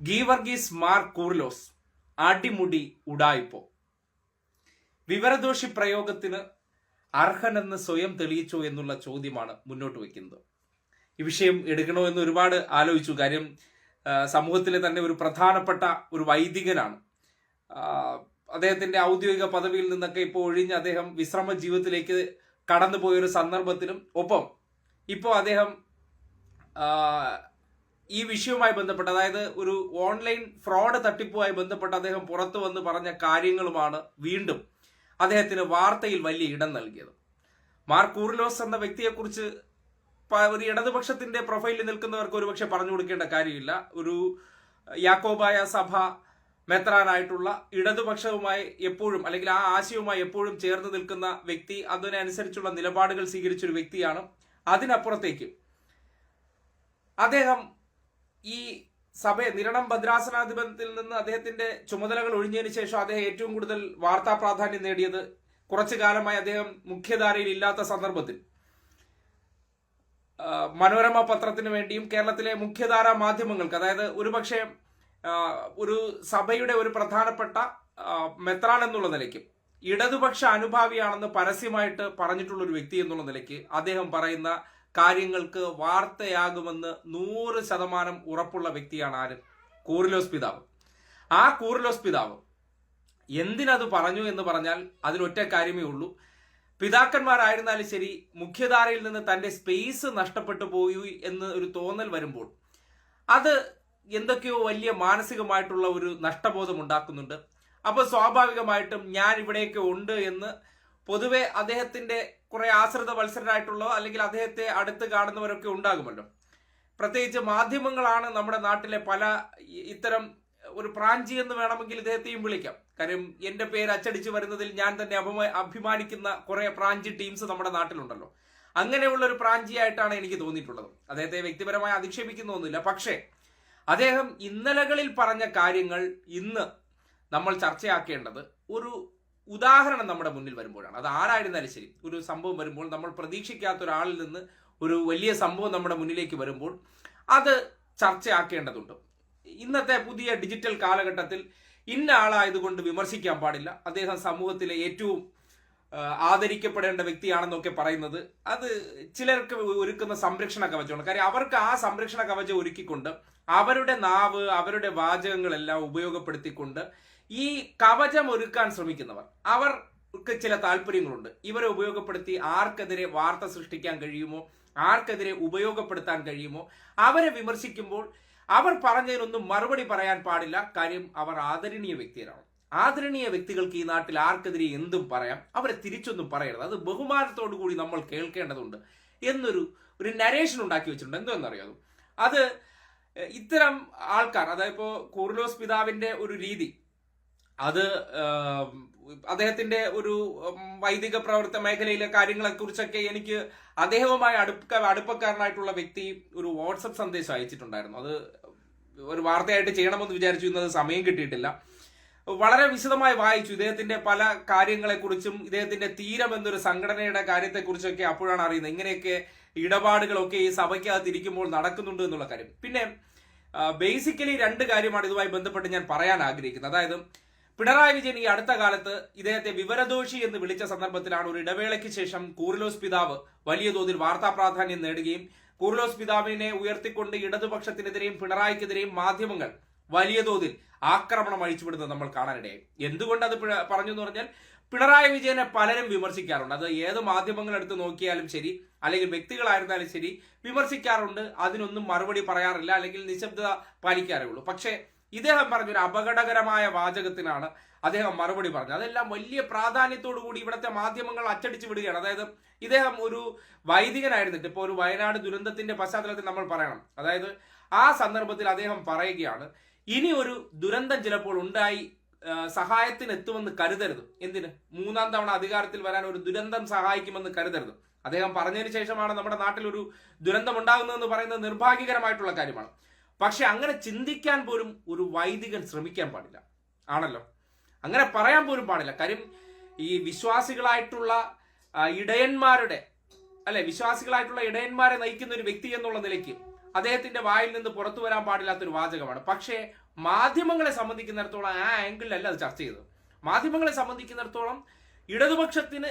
ഗീവർഗീസ് മാർ കൂർലോസ് അടിമുടി ഉടായിപ്പോ വിവരദോഷി പ്രയോഗത്തിന് അർഹനെന്ന് സ്വയം തെളിയിച്ചോ എന്നുള്ള ചോദ്യമാണ് മുന്നോട്ട് വയ്ക്കുന്നത്. ഈ വിഷയം എടുക്കണോ എന്ന് ഒരുപാട് ആലോചിച്ചു. കാര്യം സമൂഹത്തിലെ തന്നെ ഒരു പ്രധാനപ്പെട്ട ഒരു വൈദികനാണ്. അദ്ദേഹത്തിന്റെ ഔദ്യോഗിക പദവിയിൽ നിന്നൊക്കെ ഇപ്പോൾ ഒഴിഞ്ഞ് അദ്ദേഹം വിശ്രമ ജീവിതത്തിലേക്ക് കടന്നുപോയ ഒരു സന്ദർഭത്തിലും ഒപ്പം. ഇപ്പോൾ അദ്ദേഹം ഈ വിഷയവുമായി ബന്ധപ്പെട്ട് അതായത് ഒരു ഓൺലൈൻ ഫ്രോഡ് തട്ടിപ്പുമായി ബന്ധപ്പെട്ട് അദ്ദേഹം പുറത്തു വന്ന് പറഞ്ഞ കാര്യങ്ങളുമാണ് വീണ്ടും അദ്ദേഹത്തിന് വാർത്തയിൽ വലിയ ഇടം നൽകിയത്. മാർ കൂറിലോസ് എന്ന വ്യക്തിയെക്കുറിച്ച് ഒരു ഇടതുപക്ഷത്തിന്റെ പ്രൊഫൈലിൽ നിൽക്കുന്നവർക്ക് ഒരുപക്ഷെ പറഞ്ഞു കൊടുക്കേണ്ട കാര്യമില്ല. ഒരു യാക്കോബായ സഭ മെത്രാനായിട്ടുള്ള ഇടതുപക്ഷവുമായി എപ്പോഴും അല്ലെങ്കിൽ ആ ആശയവുമായി എപ്പോഴും ചേർന്ന് നിൽക്കുന്ന വ്യക്തി അതിനനുസരിച്ചുള്ള നിലപാടുകൾ സ്വീകരിച്ചൊരു വ്യക്തിയാണ്. അതിനപ്പുറത്തേക്ക് അദ്ദേഹം ഈ സഭ നിരണം ഭദ്രാസനാധിപത്യത്തിൽ നിന്ന് അദ്ദേഹത്തിന്റെ ചുമതലകൾ ഒഴിഞ്ഞതിന് ശേഷം അദ്ദേഹം ഏറ്റവും കൂടുതൽ വാർത്താ പ്രാധാന്യം നേടിയത് കുറച്ചു കാലമായി അദ്ദേഹം മുഖ്യധാരയിൽ ഇല്ലാത്ത സന്ദർഭത്തിൽ. മനോരമ പത്രത്തിന് വേണ്ടിയും കേരളത്തിലെ മുഖ്യധാര മാധ്യമങ്ങൾക്ക് അതായത് ഒരുപക്ഷെ ഒരു സഭയുടെ ഒരു പ്രധാനപ്പെട്ട മെത്രാൻ എന്നുള്ള നിലയ്ക്ക് ഇടതുപക്ഷ അനുഭാവിയാണെന്ന് പരസ്യമായിട്ട് പറഞ്ഞിട്ടുള്ള ഒരു വ്യക്തി എന്നുള്ള നിലയ്ക്ക് അദ്ദേഹം പറയുന്ന കാര്യങ്ങൾക്ക് വാർത്തയാകുമെന്ന് നൂറ് ശതമാനം ഉറപ്പുള്ള വ്യക്തിയാണ് ആര്? കൂറിലോസ് പിതാവ്. ആ കൂറിലോസ് പിതാവ് എന്തിനത് പറഞ്ഞു എന്ന് പറഞ്ഞാൽ അതിലൊറ്റ കാര്യമേ ഉള്ളൂ. പിതാക്കന്മാരായിരുന്നാലും ശരി മുഖ്യധാരയിൽ നിന്ന് തന്റെ സ്പേസ് നഷ്ടപ്പെട്ടു പോയി എന്ന് ഒരു തോന്നൽ വരുമ്പോൾ അത് എന്തൊക്കെയോ വലിയ മാനസികമായിട്ടുള്ള ഒരു നഷ്ടബോധം ഉണ്ടാക്കുന്നുണ്ട്. അപ്പോൾ സ്വാഭാവികമായിട്ടും ഞാൻ ഇവിടെയൊക്കെ ഉണ്ട് എന്ന് പൊതുവെ അദ്ദേഹത്തിന്റെ കുറെ ആശ്രിത വത്സരരായിട്ടുള്ള അല്ലെങ്കിൽ അദ്ദേഹത്തെ അടുത്ത് കാണുന്നവരൊക്കെ ഉണ്ടാകുമല്ലോ. പ്രത്യേകിച്ച് മാധ്യമങ്ങളാണ് നമ്മുടെ നാട്ടിലെ പല ഇത്തരം ഒരു പ്രാഞ്ചി എന്ന് വേണമെങ്കിൽ ഇദ്ദേഹത്തെയും വിളിക്കാം. കാര്യം എന്റെ പേര് അച്ചടിച്ച് വരുന്നതിൽ ഞാൻ തന്നെ അഭിമാ- അഭിമാനിക്കുന്ന കുറെ പ്രാഞ്ചി ടീംസ് നമ്മുടെ നാട്ടിലുണ്ടല്ലോ. അങ്ങനെയുള്ള ഒരു പ്രാഞ്ചിയായിട്ടാണ് എനിക്ക് തോന്നിയിട്ടുള്ളത്. അദ്ദേഹത്തെ വ്യക്തിപരമായി അധിക്ഷേപിക്കുന്നൊന്നുമില്ല പക്ഷേ അദ്ദേഹം ഇന്നലകളിൽ പറഞ്ഞ കാര്യങ്ങൾ ഇന്ന് നമ്മൾ ചർച്ചയാക്കേണ്ടത് ഒരു ഉദാഹരണം നമ്മുടെ മുന്നിൽ വരുമ്പോഴാണ്. അത് ആരായിരുന്നാലും ശരി. ഒരു സംഭവം വരുമ്പോൾ നമ്മൾ പ്രതീക്ഷിക്കാത്ത ഒരാളിൽ നിന്ന് ഒരു വലിയ സംഭവം നമ്മുടെ മുന്നിലേക്ക് വരുമ്പോൾ അത് ചർച്ചയാക്കേണ്ടതുണ്ട്. ഇന്നത്തെ പുതിയ ഡിജിറ്റൽ കാലഘട്ടത്തിൽ ഇന്ന ആളായതുകൊണ്ട് വിമർശിക്കാൻ പാടില്ല. അദ്ദേഹം സമൂഹത്തിലെ ഏറ്റവും ആദരിക്കപ്പെടേണ്ട വ്യക്തിയാണെന്നൊക്കെ പറയുന്നത് അത് ചിലർക്ക് ഒരുക്കുന്ന സംരക്ഷണ കവചമാണ്. കാര്യം അവർക്ക് ആ സംരക്ഷണ കവചം ഒരുക്കിക്കൊണ്ട് അവരുടെ നാവ് അവരുടെ വാചകങ്ങളെല്ലാം ഉപയോഗപ്പെടുത്തിക്കൊണ്ട് ഈ കവചം ഒരുക്കാൻ ശ്രമിക്കുന്നവർ അവർക്ക് ചില താല്പര്യങ്ങളുണ്ട്. ഇവരെ ഉപയോഗപ്പെടുത്തി ആർക്കെതിരെ വാർത്ത സൃഷ്ടിക്കാൻ കഴിയുമോ? ആർക്കെതിരെ ഉപയോഗപ്പെടുത്താൻ കഴിയുമോ? അവരെ വിമർശിക്കുമ്പോൾ അവർ പറഞ്ഞതിനൊന്നും മറുപടി പറയാൻ പാടില്ല. കാര്യം അവർ ആദരണീയ വ്യക്തികളാണ്. ആദരണീയ വ്യക്തികൾക്ക് ഈ നാട്ടിൽ ആർക്കെതിരെ എന്തും പറയാം? അവരെ തിരിച്ചൊന്നും പറയരുത്. അത് ബഹുമാനത്തോടു കൂടി നമ്മൾ കേൾക്കേണ്ടതുണ്ട് എന്നൊരു ഒരു നരേഷൻ ഉണ്ടാക്കി വെച്ചിട്ടുണ്ട്. എന്തോ എന്നറിയാമോ അത് ഇത്തരം ആൾക്കാർ അതായത് ഇപ്പോൾ കൂർലോസ് പിതാവിന്റെ ഒരു രീതി അത് അദ്ദേഹത്തിന്റെ ഒരു വൈദിക പ്രവർത്തന മേഖലയിലെ കാര്യങ്ങളെ കുറിച്ചൊക്കെ എനിക്ക് അദ്ദേഹവുമായി അടുപ്പ അടുപ്പക്കാരനായിട്ടുള്ള വ്യക്തി ഒരു വാട്സപ്പ് സന്ദേശം അയച്ചിട്ടുണ്ടായിരുന്നു. അത് ഒരു വാർത്തയായിട്ട് ചെയ്യണമെന്ന് വിചാരിച്ചു ഇന്നത് സമയം കിട്ടിയിട്ടില്ല. വളരെ വിശദമായി വായിച്ചു. ഇദ്ദേഹത്തിന്റെ പല കാര്യങ്ങളെക്കുറിച്ചും ഇദ്ദേഹത്തിന്റെ തീരം എന്നൊരു സംഘടനയുടെ കാര്യത്തെക്കുറിച്ചൊക്കെ അപ്പോഴാണ് അറിയുന്നത്. ഇങ്ങനെയൊക്കെ ഇടപാടുകളൊക്കെ ഈ സഭയ്ക്കകത്തിരിക്കുമ്പോൾ നടക്കുന്നുണ്ട് എന്നുള്ള കാര്യം. പിന്നെ ബേസിക്കലി രണ്ട് കാര്യമാണ് ഇതുമായി ബന്ധപ്പെട്ട് ഞാൻ പറയാൻ ആഗ്രഹിക്കുന്നത്. അതായത് പിണറായി വിജയൻ ഈ അടുത്ത കാലത്ത് ഇദ്ദേഹത്തെ വിവരദോഷി എന്ന് വിളിച്ച സന്ദർഭത്തിലാണ് ഒരു ഇടവേളയ്ക്ക് ശേഷം കൂറിലോസ് പിതാവ് വലിയ തോതിൽ വാർത്താ പ്രാധാന്യം നേടുകയും കൂറിലോസ് പിതാവിനെ ഉയർത്തിക്കൊണ്ട് ഇടതുപക്ഷത്തിനെതിരെയും പിണറായിക്കെതിരെയും മാധ്യമങ്ങൾ വലിയ തോതിൽ ആക്രമണം അഴിച്ചുവിടുന്നത് നമ്മൾ കാണാനിടയായി. എന്തുകൊണ്ട് അത് പറഞ്ഞു എന്ന് പറഞ്ഞാൽ പിണറായി വിജയനെ പലരും വിമർശിക്കാറുണ്ട്. അത് ഏത് മാധ്യമങ്ങൾ എടുത്ത് നോക്കിയാലും ശരി അല്ലെങ്കിൽ വ്യക്തികളായിരുന്നാലും ശരി വിമർശിക്കാറുണ്ട്. അതിനൊന്നും മറുപടി പറയാറില്ല അല്ലെങ്കിൽ നിശബ്ദത പാലിക്കാറേ ഉള്ളൂ. പക്ഷേ ഇദ്ദേഹം പറഞ്ഞ ഒരു അപകടകരമായ വാചകത്തിനാണ് അദ്ദേഹം മറുപടി പറഞ്ഞത്. അതെല്ലാം വലിയ പ്രാധാന്യത്തോടു കൂടി ഇവിടുത്തെ മാധ്യമങ്ങൾ അച്ചടിച്ചു വിടുകയാണ്. അതായത് ഇദ്ദേഹം ഒരു വൈദികനായിരുന്നിട്ട് ഇപ്പോൾ ഒരു വയനാട് ദുരന്തത്തിന്റെ പശ്ചാത്തലത്തിൽ നമ്മൾ പറയണം. അതായത് ആ സന്ദർഭത്തിൽ അദ്ദേഹം പറയുകയാണ് ഇനി ഒരു ദുരന്തം ചിലപ്പോൾ ഉണ്ടായി സഹായത്തിന് എത്തുമെന്ന് കരുതരുത്. എന്തിന്? മൂന്നാം തവണ അധികാരത്തിൽ വരാൻ ഒരു ദുരന്തം സഹായിക്കുമെന്ന് കരുതരുത്. അദ്ദേഹം പറഞ്ഞതിന് ശേഷമാണ് നമ്മുടെ നാട്ടിൽ ഒരു ദുരന്തം ഉണ്ടാകുന്നതെന്ന് പറയുന്നത് നിർഭാഗ്യകരമായിട്ടുള്ള കാര്യമാണ്. പക്ഷെ അങ്ങനെ ചിന്തിക്കാൻ പോലും ഒരു വൈദികൻ ശ്രമിക്കാൻ പാടില്ല. ആണല്ലോ? അങ്ങനെ പറയാൻ പോലും പാടില്ല. കാര്യം ഈ വിശ്വാസികളായിട്ടുള്ള ഇടയന്മാരുടെ അല്ലെ വിശ്വാസികളായിട്ടുള്ള ഇടയന്മാരെ നയിക്കുന്ന ഒരു വ്യക്തി എന്നുള്ള നിലയ്ക്ക് അദ്ദേഹത്തിന്റെ വായിൽ നിന്ന് പുറത്തു വരാൻ പാടില്ലാത്തൊരു വാചകമാണ്. പക്ഷേ മാധ്യമങ്ങളെ സംബന്ധിക്കുന്നിടത്തോളം ആ ആംഗിളിലല്ല അത് ചർച്ച ചെയ്തത്. മാധ്യമങ്ങളെ സംബന്ധിക്കുന്നിടത്തോളം ഇടതുപക്ഷത്തിന്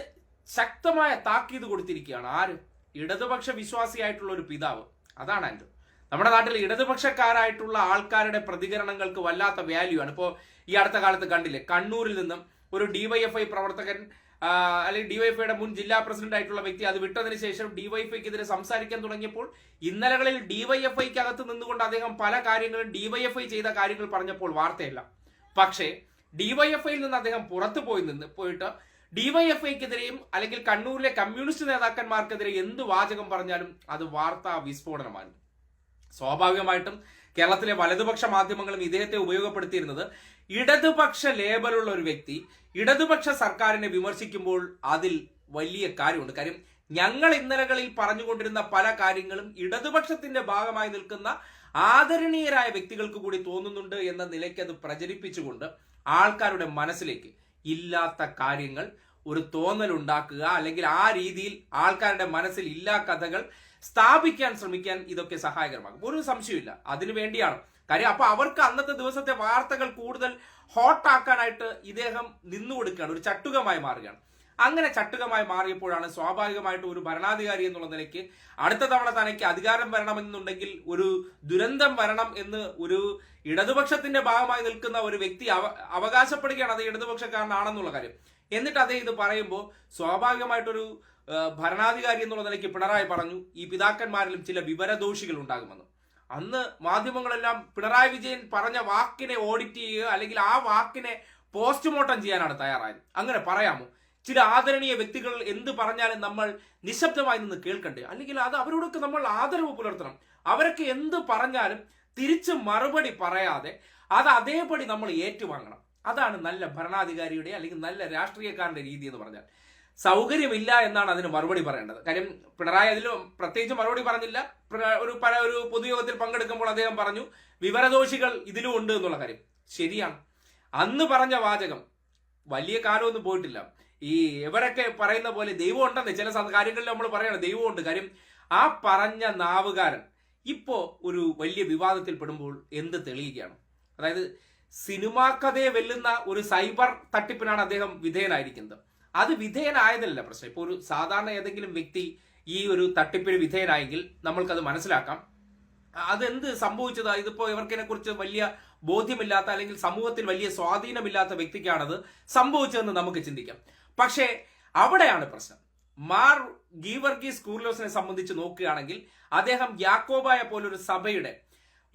ശക്തമായ താക്കീത് കൊടുത്തിരിക്കുകയാണ് ആര്? ഇടതുപക്ഷ വിശ്വാസിയായിട്ടുള്ള ഒരു പിതാവ്. അതാണ് എന്റെ നമ്മുടെ നാട്ടിൽ ഇടതുപക്ഷക്കാരായിട്ടുള്ള ആൾക്കാരുടെ പ്രതികരണങ്ങൾക്ക് വല്ലാത്ത വാല്യൂ ആണ്. ഇപ്പോൾ ഈ അടുത്ത കാലത്ത് കണ്ടില്ലേ കണ്ണൂരിൽ നിന്നും ഒരു ഡിവൈഎഫ്ഐ പ്രവർത്തകൻ അല്ലെങ്കിൽ ഡിവൈഎഫ്ഐയുടെ മുൻ ജില്ലാ പ്രസിഡന്റ് ആയിട്ടുള്ള വ്യക്തി അത് വിട്ടതിന് ശേഷം ഡിവൈഎഫ്ഐക്കെതിരെ സംസാരിക്കാൻ തുടങ്ങിയപ്പോൾ ഇന്നലകളിൽ ഡിവൈഎഫ്ഐക്ക് അകത്ത് നിന്നുകൊണ്ട് അദ്ദേഹം പല കാര്യങ്ങളും ഡിവൈഎഫ്ഐ ചെയ്ത കാര്യങ്ങൾ പറഞ്ഞപ്പോൾ വാർത്തയല്ല. പക്ഷേ ഡിവൈഎഫ്ഐയിൽ നിന്ന് അദ്ദേഹം പുറത്തു പോയി നിന്ന് പോയിട്ട് ഡിവൈഎഫ്ഐക്കെതിരെയും അല്ലെങ്കിൽ കണ്ണൂരിലെ കമ്മ്യൂണിസ്റ്റ് നേതാക്കന്മാർക്കെതിരെ എന്ത് വാചകം പറഞ്ഞാലും അത് വാർത്താ വിസ്ഫോടനമാണ്. സ്വാഭാവികമായിട്ടും കേരളത്തിലെ വലതുപക്ഷ മാധ്യമങ്ങളും ഇദ്ദേഹത്തെ ഉപയോഗപ്പെടുത്തിയിരുന്നത് ഇടതുപക്ഷ ലേബലുള്ള ഒരു വ്യക്തി ഇടതുപക്ഷ സർക്കാരിനെ വിമർശിക്കുമ്പോൾ അതിൽ വലിയ കാര്യമുണ്ട്. കാര്യം ഞങ്ങൾ ഇന്നലകളിൽ പറഞ്ഞുകൊണ്ടിരുന്ന പല കാര്യങ്ങളും ഇടതുപക്ഷത്തിന്റെ ഭാഗമായി നിൽക്കുന്ന ആദരണീയരായ വ്യക്തികൾക്ക് കൂടി തോന്നുന്നുണ്ട് എന്ന നിലയ്ക്ക് അത് പ്രചരിപ്പിച്ചുകൊണ്ട് ആൾക്കാരുടെ മനസ്സിലേക്ക് ഇല്ലാത്ത കാര്യങ്ങൾ ഒരു തോന്നൽ ഉണ്ടാക്കുക അല്ലെങ്കിൽ ആ രീതിയിൽ ആൾക്കാരുടെ മനസ്സിൽ ഇല്ലാ കഥകൾ സ്ഥാപിക്കാൻ ശ്രമിക്കാൻ ഇതൊക്കെ സഹായകരമാകും. ഒരു സംശയമില്ല അതിനു വേണ്ടിയാണ്. കാര്യം അപ്പൊ അവർക്ക് അന്നത്തെ ദിവസത്തെ വാർത്തകൾ കൂടുതൽ ഹോട്ടാക്കാനായിട്ട് ഇദ്ദേഹം നിന്നു കൊടുക്കുകയാണ്. ഒരു ചട്ടുകമായി മാറുകയാണ്. അങ്ങനെ ചട്ടുകമായി മാറിയപ്പോഴാണ് സ്വാഭാവികമായിട്ട് ഒരു ഭരണാധികാരി എന്നുള്ള നിലയ്ക്ക് അടുത്ത തവണ തനിക്ക് അധികാരം വരണമെന്നുണ്ടെങ്കിൽ ഒരു ദുരന്തം വരണം എന്ന് ഒരു ഇടതുപക്ഷത്തിന്റെ ഭാഗമായി നിൽക്കുന്ന ഒരു വ്യക്തി അവ അവകാശപ്പെടുകയാണ് അത് ഇടതുപക്ഷക്കാരനാണെന്നുള്ള കാര്യം. എന്നിട്ട് അതേ ഇത് പറയുമ്പോൾ സ്വാഭാവികമായിട്ടൊരു ഭരണാധികാരി എന്നുള്ള നിലയ്ക്ക് പിണറായി പറഞ്ഞു ഈ പിതാക്കന്മാരിലും ചില വിവരദോഷികൾ ഉണ്ടാകുമെന്ന്. അന്ന് മാധ്യമങ്ങളെല്ലാം പിണറായി വിജയൻ പറഞ്ഞ വാക്കിനെ ഓഡിറ്റ് ചെയ്യുക അല്ലെങ്കിൽ ആ വാക്കിനെ പോസ്റ്റ്മോർട്ടം ചെയ്യാനാണ് തയ്യാറായത്. അങ്ങനെ പറയാമോ? ചില ആദരണീയ വ്യക്തികൾ എന്ത് പറഞ്ഞാലും നമ്മൾ നിശബ്ദമായി നിന്ന് കേൾക്കണ്ടേ? അല്ലെങ്കിൽ അത് അവരോടൊക്കെ നമ്മൾ ആദരവ് പുലർത്തണം. അവരൊക്കെ എന്ത് പറഞ്ഞാലും തിരിച്ച് മറുപടി പറയാതെ അത് അതേപടി നമ്മൾ ഏറ്റുവാങ്ങണം. അതാണ് നല്ല ഭരണാധികാരിയുടെ അല്ലെങ്കിൽ നല്ല രാഷ്ട്രീയക്കാരന്റെ രീതി എന്ന് പറഞ്ഞാൽ. സൗകര്യമില്ല എന്നാണ് അതിന് മറുപടി പറയേണ്ടത്. കാര്യം പിണറായി അതിൽ പ്രത്യേകിച്ച് മറുപടി പറഞ്ഞില്ല. ഒരു പല ഒരു പൊതുയോഗത്തിൽ പങ്കെടുക്കുമ്പോൾ അദ്ദേഹം പറഞ്ഞു വിവരദോഷികൾ ഇതിലും ഉണ്ട് എന്നുള്ള കാര്യം. ശരിയാണ്. അന്ന് പറഞ്ഞ വാചകം വലിയ കാലമൊന്നും പോയിട്ടില്ല. ഈ ഇവരൊക്കെ പറയുന്ന പോലെ ദൈവം ഉണ്ടെന്ന് ചില കാര്യങ്ങളിൽ നമ്മൾ പറയണം ദൈവമുണ്ട് കാര്യം ആ പറഞ്ഞ നാവുകാരൻ ഇപ്പോ ഒരു വലിയ വിവാദത്തിൽ പെടുമ്പോൾ എന്ത് തെളിയിക്കുകയാണ്? അതായത് സിനിമാ കഥയെ വെല്ലുന്ന ഒരു സൈബർ തട്ടിപ്പിനാണ് അദ്ദേഹം വിധേയനായിരിക്കുന്നത്. അത് വിധേയനായതല്ല പ്രശ്നം. ഇപ്പോൾ ഒരു സാധാരണ ഏതെങ്കിലും വ്യക്തി ഈ ഒരു തട്ടിപ്പിന് വിധേയനായെങ്കിൽ നമ്മൾക്കത് മനസ്സിലാക്കാം. അതെന്ത് സംഭവിച്ചതാ? ഇതിപ്പോ ഇവർക്കിനെ കുറിച്ച് വലിയ ബോധ്യമില്ലാത്ത അല്ലെങ്കിൽ സമൂഹത്തിൽ വലിയ സ്വാധീനമില്ലാത്ത വ്യക്തിക്കാണത് സംഭവിച്ചതെന്ന് നമുക്ക് ചിന്തിക്കാം. പക്ഷേ അവിടെയാണ് പ്രശ്നം. മാർ ഗീവർഗീസ് കൂർലോസിനെ സംബന്ധിച്ച് നോക്കുകയാണെങ്കിൽ അദ്ദേഹം യാക്കോബായ പോലൊരു സഭയുടെ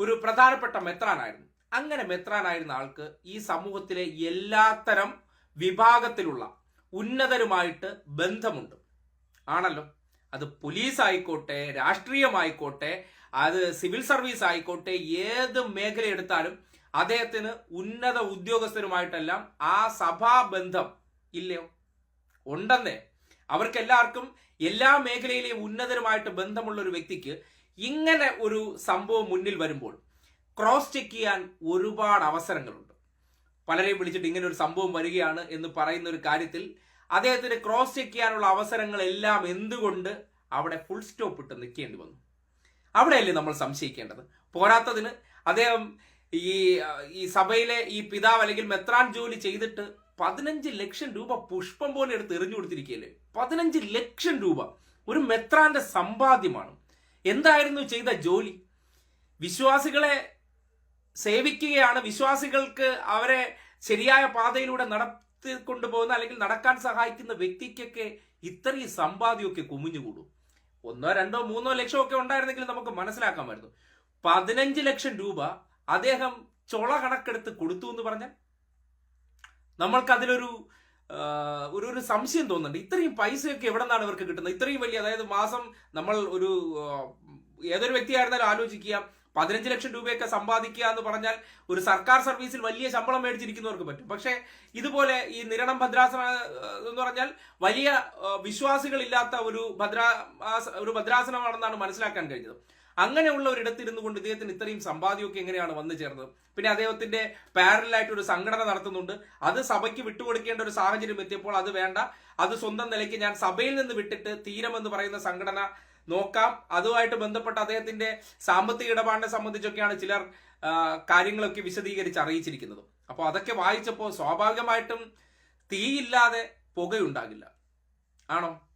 ഒരു പ്രധാനപ്പെട്ട മെത്രാനായിരുന്നു. അങ്ങനെ മെത്രാനായിരുന്ന ആൾക്ക് ഈ സമൂഹത്തിലെ എല്ലാത്തരം വിഭാഗത്തിലുള്ള ഉന്നതരുമായിട്ട് ബന്ധമുണ്ട്. ആണല്ലോ? അത് പോലീസ് ആയിക്കോട്ടെ രാഷ്ട്രീയമായിക്കോട്ടെ അത് സിവിൽ സർവീസ് ആയിക്കോട്ടെ ഏത് മേഖല എടുത്താലും അദ്ദേഹത്തിന് ഉന്നത ഉദ്യോഗസ്ഥരുമായിട്ടെല്ലാം ആ സഭാബന്ധം ഇല്ലയോ? ഉണ്ടെന്നേ. അവർക്കെല്ലാവർക്കും എല്ലാ മേഖലയിലെയും ഉന്നതരുമായിട്ട് ബന്ധമുള്ള ഒരു വ്യക്തിക്ക് ഇങ്ങനെ ഒരു സംഭവം മുന്നിൽ വരുമ്പോൾ ക്രോസ് ചെക്ക് ചെയ്യാൻ ഒരുപാട് അവസരങ്ങളുണ്ട്. പലരെയും വിളിച്ചിട്ട് ഇങ്ങനെ ഒരു സംഭവം വരികയാണ് എന്ന് പറയുന്ന ഒരു കാര്യത്തിൽ അദ്ദേഹത്തിന് ക്രോസ് ചെക്ക് ചെയ്യാനുള്ള അവസരങ്ങളെല്ലാം എന്തുകൊണ്ട് അവിടെ ഫുൾ സ്റ്റോപ്പ് ഇട്ട് നിൽക്കേണ്ടി വന്നു. അവിടെയല്ലേ നമ്മൾ സംശയിക്കേണ്ടത്? പോരാത്തതിന് അദ്ദേഹം ഈ ഈ സഭയിലെ ഈ പിതാവ് അല്ലെങ്കിൽ മെത്രാൻ ജോലി ചെയ്തിട്ട് പതിനഞ്ച് ലക്ഷം രൂപ പുഷ്പം പോലെ എടുത്ത് എറിഞ്ഞു കൊടുത്തിരിക്കുകയല്ലേ? പതിനഞ്ച് ലക്ഷം രൂപ ഒരു മെത്രാന്റെ സമ്പാദ്യമാണ്. എന്തായിരുന്നു ചെയ്ത ജോലി? വിശ്വാസികളെ സേവിക്കുകയാണ്. വിശ്വാസികൾക്ക് അവരെ ശരിയായ പാതയിലൂടെ നടത്തി കൊണ്ടുപോകുന്ന അല്ലെങ്കിൽ നടക്കാൻ സഹായിക്കുന്ന വ്യക്തിക്കൊക്കെ ഇത്രയും സമ്പാദ്യമൊക്കെ കുമിഞ്ഞുകൂടും. ഒന്നോ രണ്ടോ മൂന്നോ ലക്ഷം ഒക്കെ ഉണ്ടായിരുന്നെങ്കിൽ നമുക്ക് മനസ്സിലാക്കാമായിരുന്നു. പതിനഞ്ച് ലക്ഷം രൂപ അദ്ദേഹം ചൊള കണക്കെടുത്ത് കൊടുത്തു എന്ന് പറഞ്ഞാൽ നമ്മൾക്ക് അതിലൊരു ഒരു ഒരു സംശയം തോന്നുന്നുണ്ട്. ഇത്രയും പൈസയൊക്കെ എവിടെ നിന്നാണ് ഇവർക്ക് കിട്ടുന്നത്? ഇത്രയും വലിയ അതായത് മാസം നമ്മൾ ഒരു ഏതൊരു വ്യക്തിയായിരുന്നാലും ആലോചിക്കുക. പതിനഞ്ച് ലക്ഷം രൂപയൊക്കെ സമ്പാദിക്കുക എന്ന് പറഞ്ഞാൽ ഒരു സർക്കാർ സർവീസിൽ വലിയ ശമ്പളം മേടിച്ചിരിക്കുന്നവർക്ക് പറ്റും. പക്ഷേ ഇതുപോലെ ഈ നിരണം ഭദ്രാസന എന്ന് പറഞ്ഞാൽ വലിയ വിശ്വാസികളില്ലാത്ത ഒരു ഭദ്രാ ഒരു ഭദ്രാസനമാണെന്നാണ് മനസ്സിലാക്കാൻ കഴിഞ്ഞത്. അങ്ങനെയുള്ള ഒരിടത്തിരുന്നു കൊണ്ട് ഇദ്ദേഹത്തിന് ഇത്രയും സമ്പാദ്യമൊക്കെ എങ്ങനെയാണ് വന്നു ചേർന്നത്? പിന്നെ അദ്ദേഹത്തിന്റെ പാരലായിട്ട് ഒരു സംഘടന നടത്തുന്നുണ്ട്. അത് സഭയ്ക്ക് വിട്ടുകൊടുക്കേണ്ട ഒരു സാഹചര്യം എത്തിയപ്പോൾ അത് വേണ്ട. അത് സ്വന്തം നിലയ്ക്ക് ഞാൻ സഭയിൽ നിന്ന് വിട്ടിട്ട് തീരം എന്ന് പറയുന്ന സംഘടന നോക്കാം. അതുമായിട്ട് ബന്ധപ്പെട്ട് അദ്ദേഹത്തിന്റെ സാമ്പത്തിക ഇടപാടിനെ സംബന്ധിച്ചൊക്കെയാണ് ചിലർ കാര്യങ്ങളൊക്കെ വിശദീകരിച്ച് അറിയിച്ചിരിക്കുന്നത്. അപ്പോൾ അതൊക്കെ വായിച്ചപ്പോൾ സ്വാഭാവികമായിട്ടും തീയില്ലാതെ പുകയുണ്ടാകില്ല. ആണോ?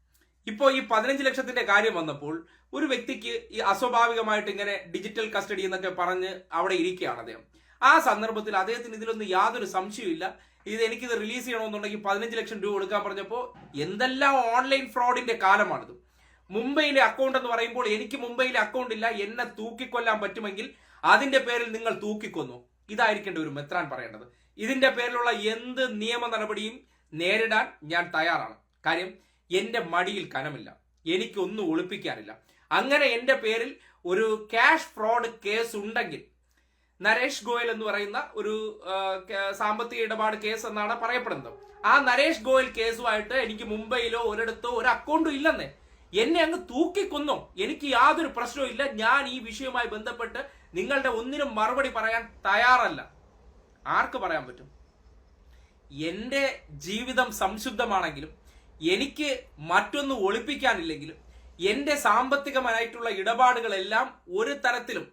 ഇപ്പോൾ ഈ പതിനഞ്ച് ലക്ഷത്തിന്റെ കാര്യം വന്നപ്പോൾ ഒരു വ്യക്തിക്ക് ഈ അസ്വാഭാവികമായിട്ട് ഇങ്ങനെ ഡിജിറ്റൽ കസ്റ്റഡി എന്നൊക്കെ പറഞ്ഞ് അവിടെ ഇരിക്കുകയാണ് അദ്ദേഹം. ആ സന്ദർഭത്തിൽ അദ്ദേഹത്തിന് ഇതിലൊന്നും യാതൊരു സംശയമില്ല ഇത് എനിക്കിത് റിലീസ് ചെയ്യണമെന്നുണ്ടെങ്കിൽ പതിനഞ്ച് ലക്ഷം രൂപ കൊടുക്കാൻ പറഞ്ഞപ്പോൾ എന്തെല്ലാം ഓൺലൈൻ ഫ്രോഡിന്റെ കാലമാണിത്. മുംബൈയിലെ അക്കൗണ്ട് എന്ന് പറയുമ്പോൾ എനിക്ക് മുംബൈയിലെ അക്കൗണ്ട് ഇല്ല എന്നെ തൂക്കിക്കൊല്ലാൻ പറ്റുമെങ്കിൽ അതിന്റെ പേരിൽ നിങ്ങൾ തൂക്കിക്കൊന്നു. ഇതായിരിക്കേണ്ട ഒരു മെത്രാൻ പറയേണ്ടത്. ഇതിന്റെ പേരിലുള്ള എന്ത് നിയമ നടപടിയും നേരിടാൻ ഞാൻ തയ്യാറാണ്. കാര്യം എന്റെ മടിയിൽ കനമില്ല. എനിക്കൊന്നും ഒളിപ്പിക്കാനില്ല. അങ്ങനെ എന്റെ പേരിൽ ഒരു ക്യാഷ് ഫ്രോഡ് കേസ് ഉണ്ടെങ്കിൽ നരേഷ് ഗോയൽ എന്ന് പറയുന്ന ഒരു സാമ്പത്തിക ഇടപാട് കേസ് എന്നാണ് പറയപ്പെടുന്നത്. ആ നരേഷ് ഗോയൽ കേസുമായിട്ട് എനിക്ക് മുംബൈയിലോ ഒരിടത്തോ ഒരു അക്കൗണ്ടും ഇല്ലെന്നേ. എന്നെ അങ്ങ് തൂക്കിക്കൊന്നു. എനിക്ക് യാതൊരു പ്രശ്നവും ഇല്ല. ഞാൻ ഈ വിഷയവുമായി ബന്ധപ്പെട്ട് നിങ്ങളുടെ ഒന്നിനും മറുപടി പറയാൻ തയ്യാറല്ല. ആർക്ക് പറയാൻ പറ്റും? എന്റെ ജീവിതം സംശുദ്ധമാണെങ്കിലും എനിക്ക് മറ്റൊന്നും ഒളിപ്പിക്കാനില്ലെങ്കിലും എന്റെ സാമ്പത്തികമായിട്ടുള്ള ഇടപാടുകളെല്ലാം ഒരു തരത്തിലും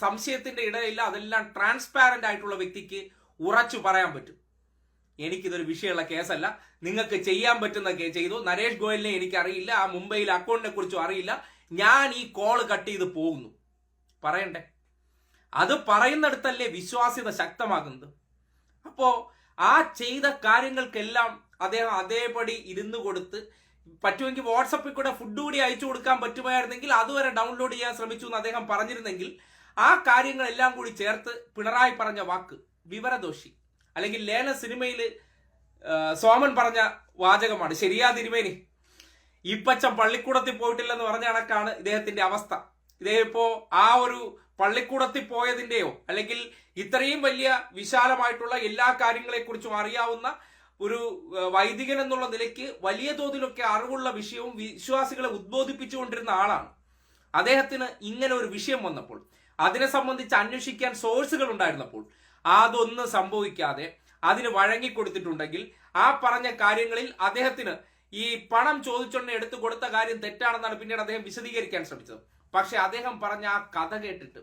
സംശയത്തിന്റെ ഇടയില്ല. അതെല്ലാം ട്രാൻസ്പാരന്റ് ആയിട്ടുള്ള വ്യക്തിക്ക് ഉറച്ചു പറയാൻ പറ്റും. എനിക്കിതൊരു വിഷയമുള്ള കേസല്ല. നിങ്ങൾക്ക് ചെയ്യാൻ പറ്റുന്ന ചെയ്തു. നരേഷ് ഗോയലിനെ എനിക്കറിയില്ല. ആ മുംബൈയിലെ അക്കൗണ്ടിനെ കുറിച്ചും അറിയില്ല. ഞാൻ ഈ കോൾ കട്ട് ചെയ്ത് പോകുന്നു. പറയണ്ടേ? അത് പറയുന്നിടത്തല്ലേ വിശ്വാസ്യത ശക്തമാകുന്നത്? അപ്പോ ആ ചെയ്ത കാര്യങ്ങൾക്കെല്ലാം അദ്ദേഹം അതേപടി ഇരുന്ന് കൊടുത്ത് പറ്റുമെങ്കിൽ വാട്സപ്പിൽ കൂടെ ഫുഡ് കൂടി അയച്ചു കൊടുക്കാൻ പറ്റുമായിരുന്നെങ്കിൽ അതുവരെ ഡൗൺലോഡ് ചെയ്യാൻ ശ്രമിച്ചു എന്ന് അദ്ദേഹം പറഞ്ഞിരുന്നെങ്കിൽ ആ കാര്യങ്ങളെല്ലാം കൂടി ചേർത്ത് പിണറായി പറഞ്ഞ വാക്ക് വിവരദോഷി. അല്ലെങ്കിൽ ലേല സിനിമയിൽ സോമൻ പറഞ്ഞ വാചകമാണ് ശരിയാ തിരുമേനി. ഈ പച്ച പള്ളിക്കൂടത്തിൽ പോയിട്ടില്ലെന്ന് പറഞ്ഞ കണക്കാണ് ഇദ്ദേഹത്തിന്റെ അവസ്ഥ. ഇദ്ദേഹം ഇപ്പോ ആ ഒരു പള്ളിക്കൂടത്തിൽ പോയതിന്റെയോ അല്ലെങ്കിൽ ഇത്രയും വലിയ വിശാലമായിട്ടുള്ള എല്ലാ കാര്യങ്ങളെക്കുറിച്ചും അറിയാവുന്ന ഒരു വൈദികൻ എന്നുള്ള നിലയ്ക്ക് വലിയ തോതിലൊക്കെ അറിവുള്ള വിഷയവും വിശ്വാസികളെ ഉദ്ബോധിപ്പിച്ചുകൊണ്ടിരുന്ന ആളാണ്. അദ്ദേഹത്തിന് ഇങ്ങനെ ഒരു വിഷയം വന്നപ്പോൾ അതിനെ സംബന്ധിച്ച് അന്വേഷിക്കാൻ സോഴ്സുകൾ ഉണ്ടായിരുന്നപ്പോൾ അതൊന്നും സംഭവിക്കാതെ അതിന് വഴങ്ങിക്കൊടുത്തിട്ടുണ്ടെങ്കിൽ ആ പറഞ്ഞ കാര്യങ്ങളിൽ അദ്ദേഹത്തിന് ഈ പണം ചോദിച്ചോണ്ട് എടുത്തു കൊടുത്ത കാര്യം തെറ്റാണെന്നാണ് പിന്നീട് അദ്ദേഹം വിശദീകരിക്കാൻ ശ്രമിച്ചത്. പക്ഷെ അദ്ദേഹം പറഞ്ഞ ആ കഥ കേട്ടിട്ട്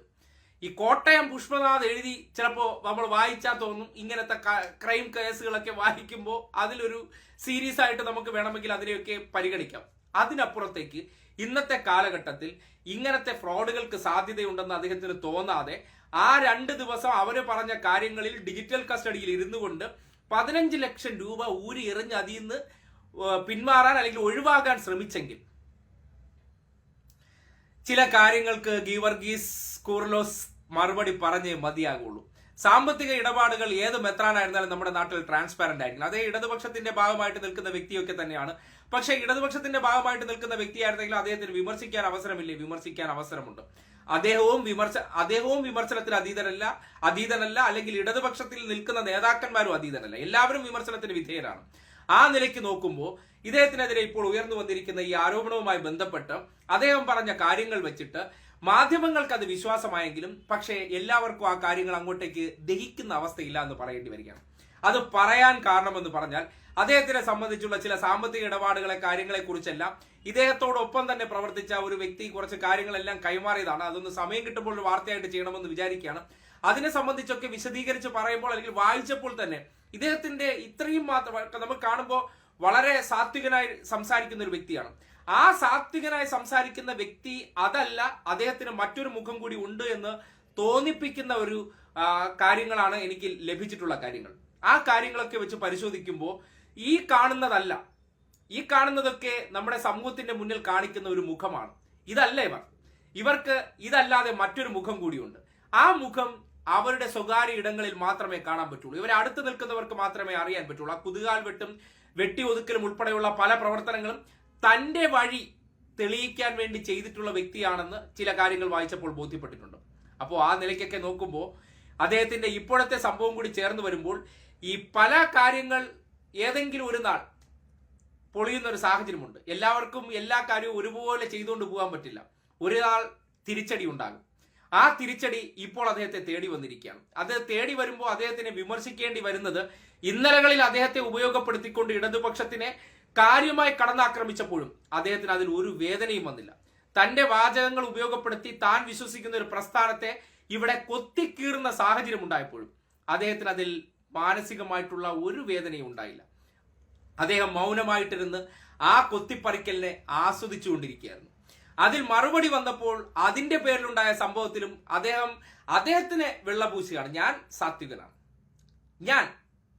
ഈ കോട്ടയം പുഷ്പനാഥ് എഴുതി ചിലപ്പോൾ നമ്മൾ വായിച്ചാൽ തോന്നും ഇങ്ങനത്തെ ക്രൈം കേസുകളൊക്കെ വായിക്കുമ്പോൾ അതിലൊരു സീരീസ് ആയിട്ട് നമുക്ക് വേണമെങ്കിൽ അതിനെയൊക്കെ പരിഗണിക്കാം. അതിനപ്പുറത്തേക്ക് ഇന്നത്തെ കാലഘട്ടത്തിൽ ഇങ്ങനത്തെ ഫ്രോഡുകൾക്ക് സാധ്യതയുണ്ടെന്ന് അദ്ദേഹത്തിന് തോന്നാതെ ആ രണ്ട് ദിവസം അവർ പറഞ്ഞ കാര്യങ്ങളിൽ ഡിജിറ്റൽ കസ്റ്റഡിയിൽ ഇരുന്നു കൊണ്ട് പതിനഞ്ച് ലക്ഷം രൂപ ഊരി എറിഞ്ഞ് അതിൽ നിന്ന് പിന്മാറാൻ അല്ലെങ്കിൽ ഒഴിവാകാൻ ശ്രമിച്ചെങ്കിൽ ചില കാര്യങ്ങൾക്ക് ഗീവർഗീസ് കൂർലോസ് മറുപടി പറഞ്ഞേ മതിയാകുള്ളൂ. സാമ്പത്തിക ഇടപാടുകൾ ഏത് മെത്രാനായിരുന്നാലും നമ്മുടെ നാട്ടിൽ ട്രാൻസ്പാരന്റ് ആയിരിക്കണം. അതേ ഇടതുപക്ഷത്തിന്റെ ഭാഗമായിട്ട് നിൽക്കുന്ന വ്യക്തിയൊക്കെ തന്നെയാണ് പക്ഷേ ഇടതുപക്ഷത്തിന്റെ ഭാഗമായിട്ട് നിൽക്കുന്ന വ്യക്തിയായിരുന്നെങ്കിലും അദ്ദേഹത്തിന് വിമർശിക്കാൻ അവസരമില്ലേ? വിമർശിക്കാൻ അവസരമുണ്ട്. അദ്ദേഹവും വിമർശ അദ്ദേഹവും വിമർശനത്തിന് അതീതനല്ല അതീതനല്ല അല്ലെങ്കിൽ ഇടതുപക്ഷത്തിൽ നിൽക്കുന്ന നേതാക്കന്മാരും അതീതനല്ല. എല്ലാവരും വിമർശനത്തിന് വിധേയരാണ്. ആ നിലയ്ക്ക് നോക്കുമ്പോൾ ഇദ്ദേഹത്തിനെതിരെ ഇപ്പോൾ ഉയർന്നു വന്നിരിക്കുന്ന ഈ ആരോപണവുമായി ബന്ധപ്പെട്ട് അദ്ദേഹം പറഞ്ഞ കാര്യങ്ങൾ വെച്ചിട്ട് മാധ്യമങ്ങൾക്ക് അത് വിശ്വാസമായെങ്കിലും പക്ഷേ എല്ലാവർക്കും ആ കാര്യങ്ങൾ അങ്ങോട്ടേക്ക് ദഹിക്കുന്ന അവസ്ഥയില്ല എന്ന് പറയേണ്ടി വരികയാണ്. അത് പറയാൻ കാരണമെന്ന് പറഞ്ഞാൽ അദ്ദേഹത്തിനെ സംബന്ധിച്ചുള്ള ചില സാമ്പത്തിക ഇടപാടുകളെ കാര്യങ്ങളെ കുറിച്ചെല്ലാം ഇദ്ദേഹത്തോടൊപ്പം തന്നെ പ്രവർത്തിച്ച ഒരു വ്യക്തി കുറച്ച് കാര്യങ്ങളെല്ലാം കൈമാറിയതാണ്. അതൊന്ന് സമയം കിട്ടുമ്പോൾ ഒരു വാർത്തയായിട്ട് ചെയ്യണമെന്ന് വിചാരിക്കുകയാണ്. അതിനെ സംബന്ധിച്ചൊക്കെ വിശദീകരിച്ച് പറയുമ്പോൾ അല്ലെങ്കിൽ വായിച്ചപ്പോൾ തന്നെ ഇദ്ദേഹത്തിന്റെ ഇത്രയും മാത്രം നമുക്ക് കാണുമ്പോൾ വളരെ സാത്വികനായി സംസാരിക്കുന്ന ഒരു വ്യക്തിയാണ്. ആ സാത്വികനായി സംസാരിക്കുന്ന വ്യക്തി അതല്ല അദ്ദേഹത്തിന് മറ്റൊരു മുഖം കൂടി ഉണ്ട് എന്ന് തോന്നിപ്പിക്കുന്ന ഒരു കാര്യങ്ങളാണ് എനിക്ക് ലഭിച്ചിട്ടുള്ള കാര്യങ്ങൾ. ആ കാര്യങ്ങളൊക്കെ വെച്ച് പരിശോധിക്കുമ്പോൾ ഈ കാണുന്നതല്ല. ഈ കാണുന്നതൊക്കെ നമ്മുടെ സമൂഹത്തിന്റെ മുന്നിൽ കാണിക്കുന്ന ഒരു മുഖമാണ്. ഇതല്ല ഇവർ. ഇവർക്ക് ഇതല്ലാതെ മറ്റൊരു മുഖം കൂടിയുണ്ട്. ആ മുഖം അവരുടെ സ്വകാര്യ ഇടങ്ങളിൽ മാത്രമേ കാണാൻ പറ്റുള്ളൂ. ഇവരെ അടുത്ത് നിൽക്കുന്നവർക്ക് മാത്രമേ അറിയാൻ പറ്റുള്ളൂ. ആ കുതുകാൽ വെട്ടും വെട്ടി ഒതുക്കലും ഉൾപ്പെടെയുള്ള പല പ്രവർത്തനങ്ങളും തന്റെ വഴി തെളിയിക്കാൻ വേണ്ടി ചെയ്തിട്ടുള്ള വ്യക്തിയാണെന്ന് ചില കാര്യങ്ങൾ വായിച്ചപ്പോൾ ബോധ്യപ്പെട്ടിട്ടുണ്ട്. അപ്പോൾ ആ നിലയ്ക്കൊക്കെ നോക്കുമ്പോൾ അദ്ദേഹത്തിന്റെ ഇപ്പോഴത്തെ സംഭവം കൂടി ചേർന്ന് വരുമ്പോൾ ഈ പല കാര്യങ്ങൾ ഏതെങ്കിലും ഒരു നാൾ പൊളിയുന്ന ഒരു സാഹചര്യമുണ്ട്. എല്ലാവർക്കും എല്ലാ കാര്യവും ഒരുപോലെ ചെയ്തുകൊണ്ട് പോകാൻ പറ്റില്ല. ഒരു നാൾ തിരിച്ചടി ഉണ്ടാകും. ആ തിരിച്ചടി ഇപ്പോൾ അദ്ദേഹത്തെ തേടി വന്നിരിക്കുകയാണ്. അത് തേടി വരുമ്പോൾ അദ്ദേഹത്തിനെ വിമർശിക്കേണ്ടി വരുന്നത് ഇന്നലകളിൽ അദ്ദേഹത്തെ ഉപയോഗപ്പെടുത്തിക്കൊണ്ട് ഇടതുപക്ഷത്തിനെ കാര്യമായി കടന്നാക്രമിച്ചപ്പോഴും അദ്ദേഹത്തിന് അതിൽ ഒരു വേദനയും വന്നില്ല. തന്റെ വാചകങ്ങൾ ഉപയോഗപ്പെടുത്തി താൻ വിശ്വസിക്കുന്ന ഒരു പ്രസ്ഥാനത്തെ ഇവിടെ കൊത്തിക്കീറുന്ന സാഹചര്യം ഉണ്ടായപ്പോഴും അദ്ദേഹത്തിന് അതിൽ മാനസികമായിട്ടുള്ള ഒരു വേദനയും ഉണ്ടായില്ല. അദ്ദേഹം മൗനമായിട്ടിരുന്ന് ആ കൊത്തിപ്പറിക്കലിനെ ആസ്വദിച്ചുകൊണ്ടിരിക്കുകയായിരുന്നു. അതിൽ മറുപടി വന്നപ്പോൾ അതിന്റെ പേരിലുണ്ടായ സംഭവത്തിലും അദ്ദേഹം അദ്ദേഹത്തിന് വെള്ളപൂശുകയാണ് ഞാൻ സാത്വികനാണ്. ഞാൻ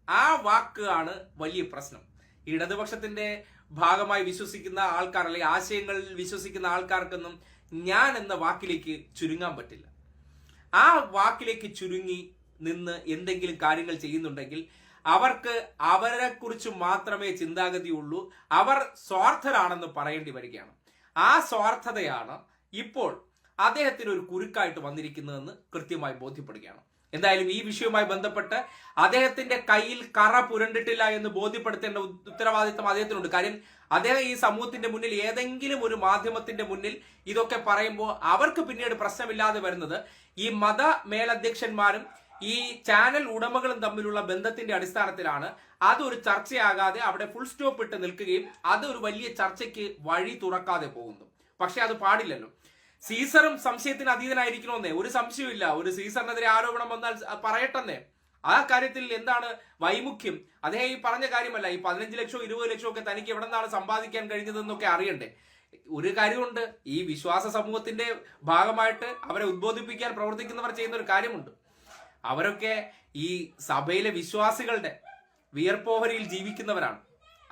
ആ വാക്കാണ് വലിയ പ്രശ്നം. ഇടതുപക്ഷത്തിന്റെ ഭാഗമായി വിശ്വസിക്കുന്ന ആൾക്കാർ അല്ലെങ്കിൽ ആശയങ്ങളിൽ വിശ്വസിക്കുന്ന ആൾക്കാർക്കൊന്നും ഞാൻ എന്ന വാക്കിലേക്ക് ചുരുങ്ങാൻ പറ്റില്ല. ആ വാക്കിലേക്ക് ചുരുങ്ങി നിന്ന് എന്തെങ്കിലും കാര്യങ്ങൾ ചെയ്യുന്നുണ്ടെങ്കിൽ അവർക്ക് അവരെക്കുറിച്ച് മാത്രമേ ചിന്താഗതിയുള്ളൂ. അവർ സ്വാർത്ഥരാണെന്ന് പറയേണ്ടി വരികയാണ്. ആ സ്വാർത്ഥതയാണ് ഇപ്പോൾ അദ്ദേഹത്തിന് ഒരു കുരുക്കായിട്ട് വന്നിരിക്കുന്നതെന്ന് കൃത്യമായി ബോധ്യപ്പെടുകയാണ്. എന്തായാലും ഈ വിഷയവുമായി ബന്ധപ്പെട്ട് അദ്ദേഹത്തിന്റെ കയ്യിൽ കറ പുരണ്ടിട്ടില്ല എന്ന് ബോധ്യപ്പെടുത്തേണ്ട ഉത്തരവാദിത്തം അദ്ദേഹത്തിനുണ്ട്. കാര്യം അദ്ദേഹം ഈ സമൂഹത്തിന്റെ മുന്നിൽ ഏതെങ്കിലും ഒരു മാധ്യമത്തിന്റെ മുന്നിൽ ഇതൊക്കെ പറയുമ്പോൾ അവർക്ക് പിന്നീട് പ്രശ്നമില്ലാതെ വരുന്നത് ഈ മത മേലധ്യക്ഷന്മാരും ഈ ചാനൽ ഉടമകളും തമ്മിലുള്ള ബന്ധത്തിന്റെ അടിസ്ഥാനത്തിലാണ് അതൊരു ചർച്ചയാകാതെ അവിടെ ഫുൾ സ്റ്റോപ്പ് ഇട്ട് നിൽക്കുകയും അത് ഒരു വലിയ ചർച്ചയ്ക്ക് വഴി തുറക്കാതെ പോകുന്നു. പക്ഷെ അത് പാടില്ലല്ലോ. സീസറും സംശയത്തിന് അതീതനായിരിക്കണമെന്നേ ഒരു സംശയമില്ല ഒരു സീസറിനെതിരെ ആരോപണം വന്നാൽ പറയട്ടെന്നേ. ആ കാര്യത്തിൽ എന്താണ് വൈമുഖ്യം? അദ്ദേഹം ഈ പറഞ്ഞ കാര്യമല്ല ഈ പതിനഞ്ച് ലക്ഷം ഇരുപത് ലക്ഷം ഒക്കെ തനിക്ക് എവിടെ നിന്നാണ് സമ്പാദിക്കാൻ കഴിഞ്ഞതെന്നൊക്കെ അറിയണ്ടേ? ഒരു കാര്യമുണ്ട്. ഈ വിശ്വാസ സമൂഹത്തിന്റെ ഭാഗമായിട്ട് അവരെ ഉദ്ബോധിപ്പിക്കാൻ പ്രവർത്തിക്കുന്നവർ ചെയ്യുന്ന ഒരു കാര്യമുണ്ട്. അവരൊക്കെ ഈ സഭയിലെ വിശ്വാസികളുടെ വിയർപ്പോഹരിയിൽ ജീവിക്കുന്നവരാണ്.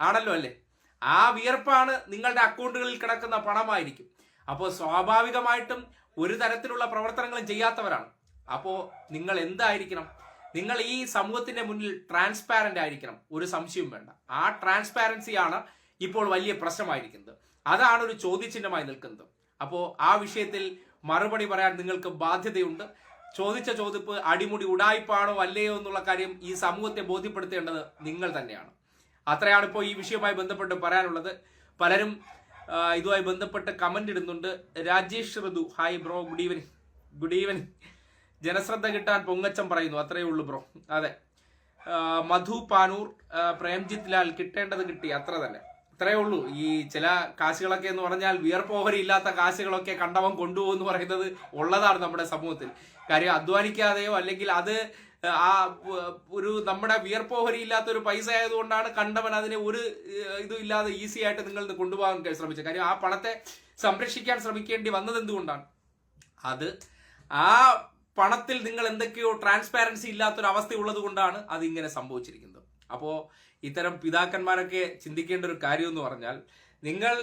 ആണല്ലോ അല്ലേ? ആ വിയർപ്പാണ് നിങ്ങളുടെ അക്കൗണ്ടുകളിൽ കിടക്കുന്ന പണമായിരിക്കും. അപ്പോൾ സ്വാഭാവികമായിട്ടും ഒരു തരത്തിലുള്ള പ്രവർത്തനങ്ങളും ചെയ്യാത്തവരാണ്. അപ്പോൾ നിങ്ങൾ എന്തായിരിക്കണം? നിങ്ങൾ ഈ സമൂഹത്തിന്റെ മുന്നിൽ ട്രാൻസ്പാരന്റ് ആയിരിക്കണം. ഒരു സംശയവും വേണ്ട. ആ ട്രാൻസ്പാരൻസിയാണ് ഇപ്പോൾ വലിയ പ്രശ്നമായിരിക്കുന്നത്. അതാണ് ഒരു ചോദ്യചിഹ്നമായി നിൽക്കുന്നത്. അപ്പോൾ ആ വിഷയത്തിൽ മറുപടി പറയാൻ നിങ്ങൾക്ക് ബാധ്യതയുണ്ട്. ചോദിച്ച ചോദിപ്പ് അടിമുടി ഉടായ്പാണോ അല്ലയോ എന്നുള്ള കാര്യം ഈ സമൂഹത്തെ ബോധ്യപ്പെടുത്തേണ്ടത് നിങ്ങൾ തന്നെയാണ്. അത്രയാണ് ഇപ്പോൾ ഈ വിഷയവുമായി ബന്ധപ്പെട്ട് പറയാനുള്ളത്. പലരും ഇതുമായി ബന്ധപ്പെട്ട് കമന്റ് ഇടുന്നുണ്ട്. Rajesh Rithu. Hi bro good evening good evening ജനശ്രദ്ധ കിട്ടാൻ പൊങ്ങച്ചം പറയുന്നു. അത്രയേ ഉള്ളൂ ബ്രോ അതെ. മധു പാനൂർ പ്രേംജിത് ലാൽ കിട്ടേണ്ടത് കിട്ടി. അത്ര തന്നെ. ഇത്രയേ ഉള്ളൂ. ഈ ചില കാശുകളൊക്കെ എന്ന് പറഞ്ഞാൽ വിയർപ്പോഹരി ഇല്ലാത്ത കാശുകളൊക്കെ കണ്ടവൻ കൊണ്ടുപോകുമെന്ന് പറയുന്നത് ഉള്ളതാണ് നമ്മുടെ സമൂഹത്തിൽ. കാര്യം അധ്വാനിക്കാതെയോ അല്ലെങ്കിൽ അത് ആ ഒരു നമ്മുടെ വിയർപ്പോഹരി ഇല്ലാത്ത ഒരു പൈസ ആയതുകൊണ്ടാണ് കണ്ടവൻ അതിനെ ഒരു ഇതും ഇല്ലാതെ ഈസി ആയിട്ട് നിങ്ങൾ കൊണ്ടുപോകാൻ ശ്രമിച്ചത്. കാര്യം ആ പണത്തെ സംരക്ഷിക്കാൻ ശ്രമിക്കേണ്ടി വന്നത് എന്തുകൊണ്ടാണ്? അത് ആ പണത്തിൽ നിങ്ങൾ എന്തൊക്കെയോ ട്രാൻസ്പാരൻസി ഇല്ലാത്തൊരു അവസ്ഥ ഉള്ളത് കൊണ്ടാണ് അത് ഇങ്ങനെ സംഭവിച്ചിരിക്കുന്നത്. അപ്പോൾ ഇത്തരം പിതാക്കന്മാരൊക്കെ ചിന്തിക്കേണ്ട ഒരു കാര്യം എന്ന് പറഞ്ഞാൽ നിങ്ങൾ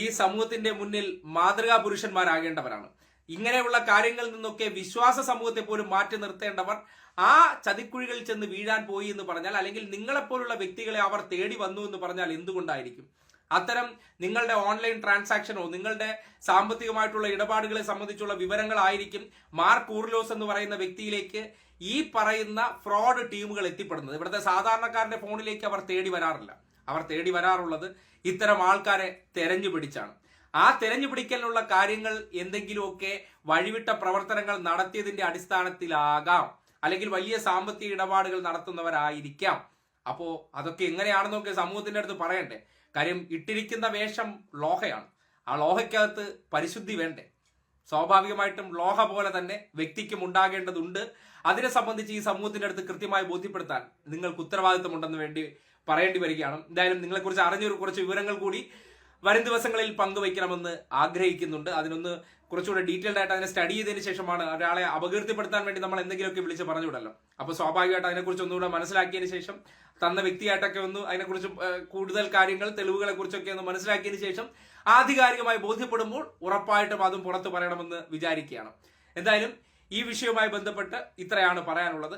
ഈ സമൂഹത്തിന്റെ മുന്നിൽ മാതൃകാ പുരുഷന്മാരാകേണ്ടവരാണ്. ഇങ്ങനെയുള്ള കാര്യങ്ങളിൽ നിന്നൊക്കെ വിശ്വാസ സമൂഹത്തെ പോലും മാറ്റി നിർത്തേണ്ടവർ ആ ചതിക്കുഴികളിൽ ചെന്ന് വീഴാൻ പോയി എന്ന് പറഞ്ഞാൽ അല്ലെങ്കിൽ നിങ്ങളെപ്പോലുള്ള വ്യക്തികളെ അവർ തേടി വന്നു എന്ന് പറഞ്ഞാൽ എന്തുകൊണ്ടായിരിക്കും? അത്തരം നിങ്ങളുടെ ഓൺലൈൻ ട്രാൻസാക്ഷനോ നിങ്ങളുടെ സാമ്പത്തികമായിട്ടുള്ള ഇടപാടുകളെ സംബന്ധിച്ചുള്ള വിവരങ്ങളായിരിക്കും മാർക്ക് ഊർലോസ് എന്ന് പറയുന്ന വ്യക്തിയിലേക്ക് ഈ പറയുന്ന ഫ്രോഡ് ടീമുകൾ എത്തിപ്പെടുന്നത്. ഇവിടുത്തെ സാധാരണക്കാരന്റെ ഫോണിലേക്ക് അവർ തേടി വരാറില്ല. അവർ തേടി വരാറുള്ളത് ഇത്തരം ആൾക്കാരെ തെരഞ്ഞു പിടിച്ചാണ്. ആ തെരഞ്ഞുപിടിക്കലിനുള്ള കാര്യങ്ങൾ എന്തെങ്കിലുമൊക്കെ വഴിവിട്ട പ്രവർത്തനങ്ങൾ നടത്തിയതിന്റെ അടിസ്ഥാനത്തിലാകാം. അല്ലെങ്കിൽ വലിയ സാമ്പത്തിക ഇടപാടുകൾ നടത്തുന്നവരായിരിക്കാം. അപ്പോ അതൊക്കെ എങ്ങനെയാണെന്നൊക്കെ സമൂഹത്തിന്റെ അടുത്ത് പറയണ്ടേ. കാര്യം ഇട്ടിരിക്കുന്ന വേഷം ലോഹയാണ്. ആ ലോഹയ്ക്കകത്ത് പരിശുദ്ധി വേണ്ടേ? സ്വാഭാവികമായിട്ടും ലോഹ പോലെ തന്നെ വ്യക്തിക്കും ഉണ്ടാകേണ്ടതുണ്ട്. അതിനെ സംബന്ധിച്ച് ഈ സമൂഹത്തിന്റെ അടുത്ത് കൃത്യമായി ബോധ്യപ്പെടുത്താൻ നിങ്ങൾക്ക് ഉത്തരവാദിത്തമുണ്ടെന്ന് വേണ്ടി പറയേണ്ടി വരികയാണ്. എന്തായാലും നിങ്ങളെക്കുറിച്ച് അറിഞ്ഞൊരു കുറച്ച് വിവരങ്ങൾ കൂടി വരും ദിവസങ്ങളിൽ പങ്കുവയ്ക്കണമെന്ന് ആഗ്രഹിക്കുന്നുണ്ട്. അതിനൊന്ന് കുറച്ചുകൂടെ ഡീറ്റെയിൽഡ് ആയിട്ട് അതിനെ സ്റ്റഡി ചെയ്തതിന് ശേഷമാണ് ഒരാളെ അപകീർത്തിപ്പെടുത്താൻ വേണ്ടി നമ്മൾ എന്തെങ്കിലുമൊക്കെ വിളിച്ച് പറഞ്ഞു വിടല്ലോ അപ്പോൾ സ്വാഭാവികമായിട്ട് അതിനെക്കുറിച്ച് ഒന്നുകൂടെ മനസ്സിലാക്കിയതിന് ശേഷം തന്ന വ്യക്തിയായിട്ടൊക്കെ ഒന്ന് അതിനെക്കുറിച്ച് കൂടുതൽ കാര്യങ്ങൾ തെളിവുകളെ കുറിച്ചൊക്കെ ഒന്ന് മനസ്സിലാക്കിയതിന് ശേഷം ആധികാരികമായി ബോധ്യപ്പെടുമ്പോൾ ഉറപ്പായിട്ടും അതും പുറത്തു പറയണമെന്ന് വിചാരിക്കുകയാണ്. എന്തായാലും ഈ വിഷയവുമായി ബന്ധപ്പെട്ട് ഇത്രയാണ് പറയാനുള്ളത്.